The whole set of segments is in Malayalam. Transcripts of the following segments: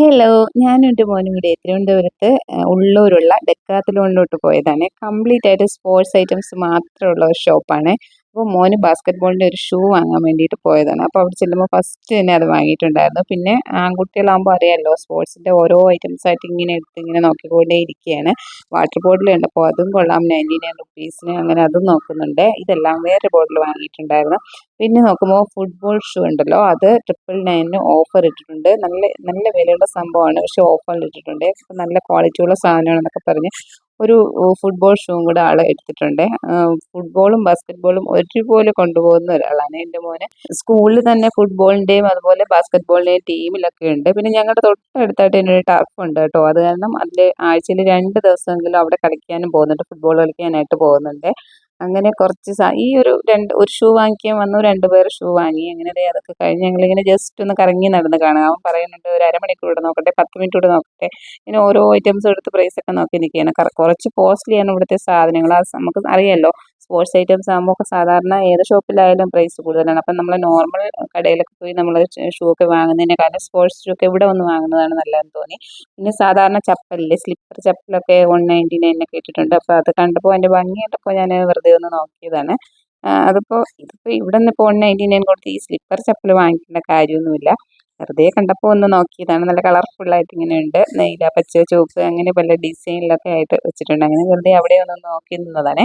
ഹലോ ഞാനും എന്റെ മോനും കൂടി തിരുവനന്തപുരത്ത് ഉള്ളൂരുള്ള ഡെക്കാത്തലോണിലോട്ട് പോയതാണ്. കംപ്ലീറ്റ് ആയിട്ട് സ്പോർട്സ് ഐറ്റംസ് മാത്രമുള്ള ഒരു ഷോപ്പാണ്. അപ്പോൾ മോന് ബാസ്ക്കറ്റ് ബോളിന്റെ ഒരു ഷൂ വാങ്ങാൻ വേണ്ടിയിട്ട് പോയതാണ്. അപ്പോൾ അവിടെ ചെല്ലുമ്പോൾ ഫസ്റ്റ് തന്നെ അത് വാങ്ങിയിട്ടുണ്ടായിരുന്നു. പിന്നെ ആൺകുട്ടികളാകുമ്പോൾ അറിയാമല്ലോ സ്പോർട്സിന്റെ ഓരോ ഐറ്റംസ് ആയിട്ട് ഇങ്ങനെ എടുത്ത് ഇങ്ങനെ നോക്കിക്കൊണ്ടേ ഇരിക്കുകയാണ്. വാട്ടർ ബോട്ടിൽ ഉണ്ട്. അപ്പോൾ അതും കൊള്ളാം. നയന്റി നയൻ റുപ്പീസിന് അങ്ങനെ അതും നോക്കുന്നുണ്ട്. ഇതെല്ലാം വേറെ ബോട്ടിൽ വാങ്ങിയിട്ടുണ്ടായിരുന്നു. പിന്നെ നോക്കുമ്പോൾ ഫുട്ബോൾ ഷൂ ഉണ്ടല്ലോ. അത് ട്രിപ്പിൾ നയനിന് ഓഫർ ഇട്ടിട്ടുണ്ട്. നല്ല നല്ല വിലയുള്ള സംഭവമാണ്. പക്ഷേ ഓഫറിൽ ഇട്ടിട്ടുണ്ട്. നല്ല ക്വാളിറ്റിയുള്ള സാധനമാണെന്നൊക്കെ പറഞ്ഞ് ഒരു ഫുട്ബോൾ ഷൂവും കൂടെ ആൾ എടുത്തിട്ടുണ്ട്. ഫുട്ബോളും ബാസ്കറ്റ്ബോളും ഒരുപോലെ കൊണ്ടുപോകുന്ന ഒരാളാണ് എന്റെ മോന്. സ്കൂളിൽ തന്നെ ഫുട്ബോളിന്റെയും അതുപോലെ ബാസ്ക്കറ്റ്ബോളിന്റെയും ടീമിലൊക്കെ ഉണ്ട്. പിന്നെ ഞങ്ങളുടെ തൊട്ടടുത്തായിട്ട് എന്നൊരു ടർഫ് ഉണ്ട് കേട്ടോ. അത് കാരണം അതിൽ ആഴ്ചയിൽ രണ്ട് ദിവസമെങ്കിലും അവിടെ കളിക്കാനും പോകുന്നുണ്ട് ഫുട്ബോൾ കളിക്കാനായിട്ട് പോകുന്നുണ്ട്. അങ്ങനെ കുറച്ച് ഈ ഒരു രണ്ട് ഒരു ഷൂ വാങ്ങിക്കാൻ വന്നു രണ്ട് പേർ ഷൂ വാങ്ങി. അങ്ങനെ അതൊക്കെ കഴിഞ്ഞ് ഞങ്ങളിങ്ങനെ ജസ്റ്റ് ഒന്ന് കറങ്ങി നടന്ന് കാണുക. അവൻ പറയുന്നുണ്ട് ഒരു അരമണിക്കൂർ ഇവിടെ നോക്കട്ടെ പത്ത് മിനിറ്റ് ഇവിടെ നോക്കട്ടെ. ഇങ്ങനെ ഓരോ ഐറ്റംസും എടുത്ത് പ്രൈസൊക്കെ നോക്കി നിൽക്കുകയാണ് കുറച്ച് കോസ്റ്റ്ലിയാണ് ഇവിടുത്തെ സാധനങ്ങൾ. അത് നമുക്ക് അറിയാമല്ലോ സ്പോർട്സ് ഐറ്റംസ് ആകുമ്പോൾ ഒക്കെ സാധാരണ ഏത് ഷോപ്പിലായാലും പ്രൈസ് കൂടുതലാണ്. അപ്പം നമ്മൾ നോർമൽ കടയിലൊക്കെ പോയി നമ്മൾ ഷൂ ഒക്കെ വാങ്ങുന്നതിനേക്കാളും സ്പോർട്സ് ഷൂ ഒക്കെ ഇവിടെ വന്ന് വാങ്ങുന്നതാണ് നല്ലതെന്ന് തോന്നി. പിന്നെ സാധാരണ ചപ്പലില്ലേ സ്ലിപ്പർ ചപ്പലൊക്കെ വൺ നയന്റി നയനൊക്കെ ഇട്ടിട്ടുണ്ട്. അപ്പോൾ അത് കണ്ടപ്പോൾ അതിന്റെ ഭംഗി കണ്ടപ്പോൾ ഞാൻ വെറുതെ ഒന്ന് നോക്കിയതാണ്. അതിപ്പോൾ ഇതിപ്പോൾ ഇവിടെ നിന്ന് ഇപ്പോൾ വൺ നയന്റി നയൻ കൊടുത്ത് ഈ സ്ലിപ്പർ ചപ്പൽ വാങ്ങിക്കേണ്ട കാര്യമൊന്നുമില്ല. വെറുതെ കണ്ടപ്പോൾ ഒന്ന് നോക്കിയതാണ്. നല്ല കളർഫുള്ളായിട്ട് ഇങ്ങനെ ഉണ്ട്. നീല പച്ച ചുവപ്പ് അങ്ങനെ പല ഡിസൈനിലൊക്കെ ആയിട്ട് വെച്ചിട്ടുണ്ട്. അങ്ങനെ വെറുതെ അവിടെ ഒന്ന് നോക്കി നിന്നതാണ്.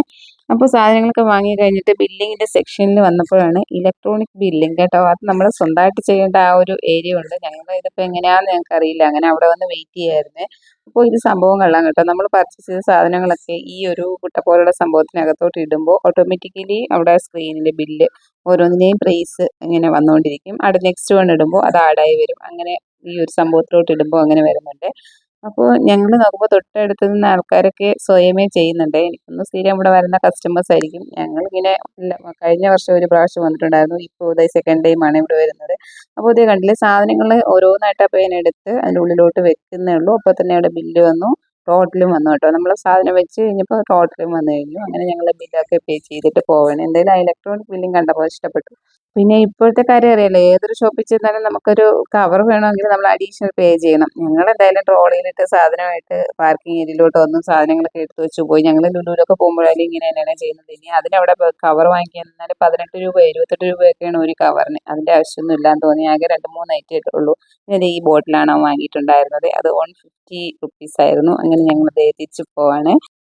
അപ്പോൾ സാധനങ്ങളൊക്കെ വാങ്ങി കഴിഞ്ഞിട്ട് ബില്ലിങ്ങിന്റെ സെക്ഷനിൽ വന്നപ്പോഴാണ് ഇലക്ട്രോണിക് ബില്ലിംഗ് കേട്ടോ. അത് നമ്മൾ സ്വന്തമായിട്ട് ചെയ്യേണ്ട ആ ഒരു ഏരിയ ഉണ്ട്. ഞങ്ങൾ ഇതിപ്പോൾ എങ്ങനെയാണെന്ന് ഞങ്ങൾക്ക് അറിയില്ല. അങ്ങനെ അവിടെ വന്ന് വെയിറ്റ് ചെയ്യായിരുന്നു. അപ്പോൾ ഇത് സംഭവം കള്ളാം കേട്ടോ. നമ്മൾ പർച്ചേസ് ചെയ്ത സാധനങ്ങളൊക്കെ ഈ ഒരു കുട്ട പോലുള്ള സംഭവത്തിനകത്തോട്ട് ഇടുമ്പോൾ ഓട്ടോമാറ്റിക്കലി അവിടെ സ്ക്രീനിൽ ബില്ല് ഓരോന്നിനെയും പ്രൈസ് ഇങ്ങനെ വന്നുകൊണ്ടിരിക്കും അവിടെ നെക്സ്റ്റ് വൺ ഇടുമ്പോൾ അത് ആഡായി വരും. അങ്ങനെ ഈ ഒരു സംഭവത്തിലോട്ട് ഇടുമ്പോൾ അങ്ങനെ വരുന്നുണ്ട്. അപ്പോൾ ഞങ്ങൾ നോക്കുമ്പോൾ തൊട്ടടുത്ത് നിന്ന് ആൾക്കാരൊക്കെ സ്വയമേ ചെയ്യുന്നുണ്ട്. എനിക്കൊന്ന് സ്ഥിരം ഇവിടെ വരുന്ന കസ്റ്റമേഴ്സ് ആയിരിക്കും. ഞങ്ങൾ ഞങ്ങളിങ്ങനെ കഴിഞ്ഞ വർഷം ഒരു പ്രാവശ്യം വന്നിട്ടുണ്ടായിരുന്നു. ഇപ്പോൾ ഇതേ സെക്കൻഡ് ടൈമാണ് ഇവിടെ വരുന്നത്. അപ്പോൾ ഇതേ കണ്ടില്ലേ സാധനങ്ങൾ ഓരോന്നായിട്ട് അപ്പോൾ ഞാൻ എടുത്ത് അതിന്റെ ഉള്ളിലോട്ട് വെക്കുന്നേ ഉള്ളൂ. അപ്പോൾ തന്നെ അവിടെ ബില്ല് വന്നു. ടോട്ടലും വന്നു കേട്ടോ. നമ്മൾ സാധനം വെച്ച് കഴിഞ്ഞപ്പോൾ ടോട്ടലും വന്നു കഴിഞ്ഞു. അങ്ങനെ ഞങ്ങൾ ബില്ലൊക്കെ പേ ചെയ്തിട്ട് പോവാണ്. എന്തായാലും ആ ഇലക്ട്രോണിക് ബില്ലും കണ്ടപ്പോൾ ഇഷ്ടപ്പെട്ടു. പിന്നെ ഇപ്പോഴത്തെ കാര്യം അറിയാലോ. ഏതൊരു ഷോപ്പിൽ ചെന്നാലും നമുക്കൊരു കവർ വേണമെങ്കിൽ നമ്മൾ അഡീഷണൽ പേ ചെയ്യണം. ഞങ്ങൾ എന്തായാലും ട്രോളിയിലിട്ട് സാധനമായിട്ട് പാർക്കിംഗ് ഏരിയയിലോട്ട് വന്നു. സാധനങ്ങളൊക്കെ എടുത്തു വെച്ച് പോയി. ഞങ്ങൾ ലുലുവിലൊക്കെ പോകുമ്പോഴായാലും ഇങ്ങനെ തന്നെയാണ് ചെയ്യുന്നത്. ഇനി അതിനവിടെ കവർ വാങ്ങിക്കാൻ എന്നാൽ പതിനെട്ട് രൂപ ഇരുപത്തെട്ട് രൂപയൊക്കെയാണ് ഒരു കവറിന് അതിന്റെ ആവശ്യമൊന്നും ഇല്ലാന്ന് തോന്നി. ആകെ രണ്ട് മൂന്ന് ഐറ്റം ഉള്ളൂ. പിന്നെ ഈ ബോട്ടിലാണ് വാങ്ങിയിട്ടുണ്ടായിരുന്നത്. അത് വൺ ഫിഫ്റ്റി റുപ്പീസ് ആയിരുന്നു. അങ്ങനെ ഞങ്ങൾ തിരിച്ചു പോവാണ്.